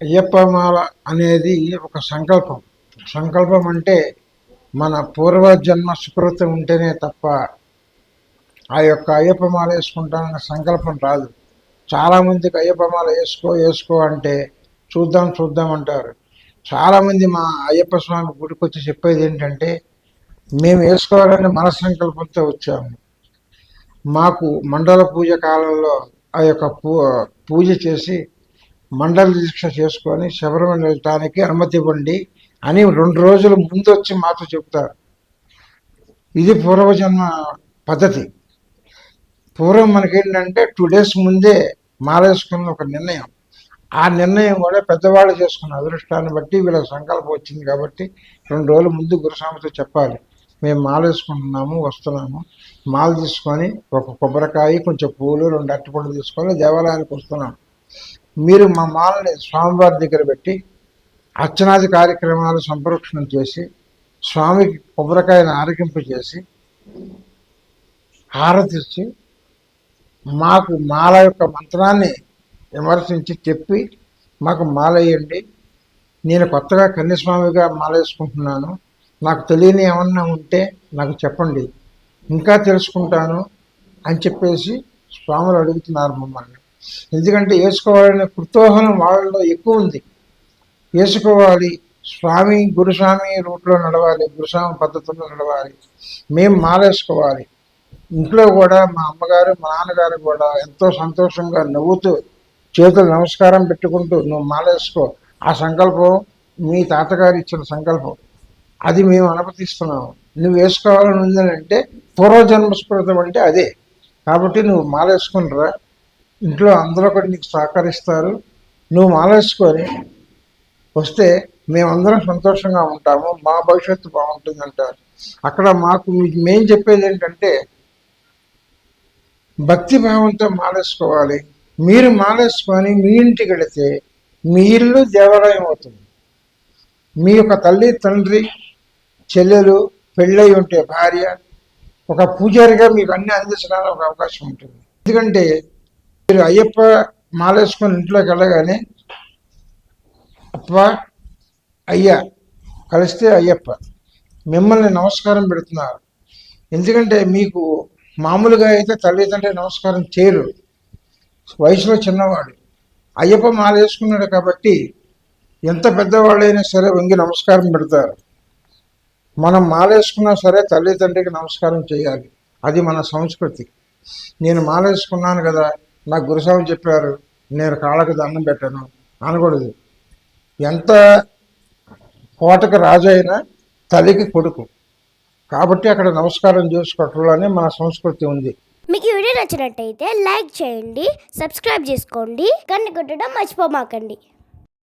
అయ్యప్పమాల అనేది ఒక సంకల్పం. సంకల్పం అంటే మన పూర్వజన్మ సుకృతి ఉంటేనే తప్ప ఆ యొక్క అయ్యప్పమాల వేసుకుంటానన్న సంకల్పం రాదు. చాలామందికి అయ్యప్పమాల వేసుకో వేసుకో అంటే చూద్దాం చూద్దాం అంటారు. చాలామంది మా అయ్యప్ప స్వామి గుడికి వచ్చి చెప్పేది ఏంటంటే మేము వేసుకోవాలని మన సంకల్పంతో వచ్చాము. మాకు మండల పూజ కాలంలో ఆ యొక్క పూ పూజ చేసి మండల దీక్ష చేసుకొని శబరిమల వెళ్ళటానికి అనుమతి ఇవ్వండి అని రెండు రోజుల ముందు వచ్చి మాతో చెప్తారు ఇది పూర్వజన్మ పద్ధతి. పూర్వం మనకేంటంటే టూ డేస్ ముందే మాలేసుకున్న ఒక నిర్ణయం. ఆ నిర్ణయం కూడా పెద్దవాళ్ళు చేసుకున్న అదృష్టాన్ని బట్టి వీళ్ళ సంకల్పం వచ్చింది కాబట్టి రెండు రోజుల ముందు గురుస్వామితో చెప్పాలి. మేము మాలేసుకుంటున్నాము వస్తున్నాము. మాల తీసుకొని ఒక కొబ్బరికాయ కొంచెం పూలు రెండు అరటిపండు తీసుకొని దేవాలయానికి వస్తున్నాం. మీరు మా మాలని స్వామివారి దగ్గర పెట్టి అర్చనాది కార్యక్రమాలు సంప్రోక్షణం చేసి స్వామికి కొబ్బరికాయను ఆరగింపు చేసి హారతిచ్చి మాకు మాల యొక్క మంత్రాన్ని విమర్శించి చెప్పి మాకు మాల వేయండి. నేను కొత్తగా కన్యస్వామిగా మాల వేసుకుంటున్నాను. నాకు తెలియని ఏమన్నా ఉంటే నాకు చెప్పండి. ఇంకా తెలుసుకుంటాను అని చెప్పేసి స్వాములు అడుగుతున్నారు మమ్మల్ని. ఎందుకంటే వేసుకోవాలనే కుతూహలం వాళ్ళలో ఎక్కువ ఉంది. వేసుకోవాలి స్వామి గురుస్వామి రూట్లో నడవాలి గురుస్వామి పద్ధతుల్లో నడవాలి మేము మాలేసుకోవాలి. ఇంట్లో కూడా మా అమ్మగారు మా నాన్నగారు కూడా ఎంతో సంతోషంగా నవ్వుతూ చేతులు నమస్కారం పెట్టుకుంటూ నువ్వు మాలేసుకో ఆ సంకల్పం మీ తాతగారు ఇచ్చిన సంకల్పం. అది మేము అనుమతిస్తున్నాము నువ్వు వేసుకోవాలని ఉందని అంటే పూర్వజన్మ స్మృతం అంటే అదే. కాబట్టి నువ్వు మాలేసుకుని రా ఇంట్లో అందరూ కూడా నీకు సహకరిస్తారు. నువ్వు మాలేసుకొని వస్తే మేమందరం సంతోషంగా ఉంటాము. మా భవిష్యత్తు బాగుంటుంది అంటారు అక్కడ మాకు మేం చెప్పేది ఏంటంటే భక్తి భావంతో మాలేసుకోవాలి మీరు మాలేసుకొని మీ ఇంటికి వెళితే మీ ఇల్లు దేవాలయం అవుతుంది మీ యొక్క తల్లి తండ్రి చెల్లెలు పెళ్ళై ఉంటే భార్య ఒక పూజారిగా మీకు అన్ని అందించడానికి ఒక అవకాశం ఉంటుంది. ఎందుకంటే మీరు అయ్యప్ప మాలేసుకొని ఇంట్లోకి వెళ్ళగానే అప్ప అయ్యా కలిస్తే అయ్యప్ప. మిమ్మల్ని నమస్కారం పెడుతున్నారు. ఎందుకంటే మీకు మామూలుగా అయితే తల్లిదండ్రి నమస్కారం చేయరు. వయసులో చిన్నవాడు. అయ్యప్ప మాల వేసుకున్నాడు కాబట్టి ఎంత పెద్దవాళ్ళైనా సరే వంగి నమస్కారం పెడతారు. మనం మాలేసుకున్నా సరే తల్లిదండ్రికి నమస్కారం చేయాలి. అది మన సంస్కృతి. నేను మాలేసుకున్నాను కదా నాకు గురుస్వామి చెప్పారు నేను కాళ్ళకు దండం పెట్టను అనకూడదు. ఎంత కోటకు రాజు అయినా తల్లికి కొడుకు. కాబట్టి అక్కడ నమస్కారం చేసుకోవటంలోనే మన సంస్కృతి ఉంది. మీకు ఈ వీడియో నచ్చినట్టయితే లైక్ చేయండి సబ్స్క్రైబ్ చేసుకోండి కన్ను కొట్టడం మర్చిపోమాకండి.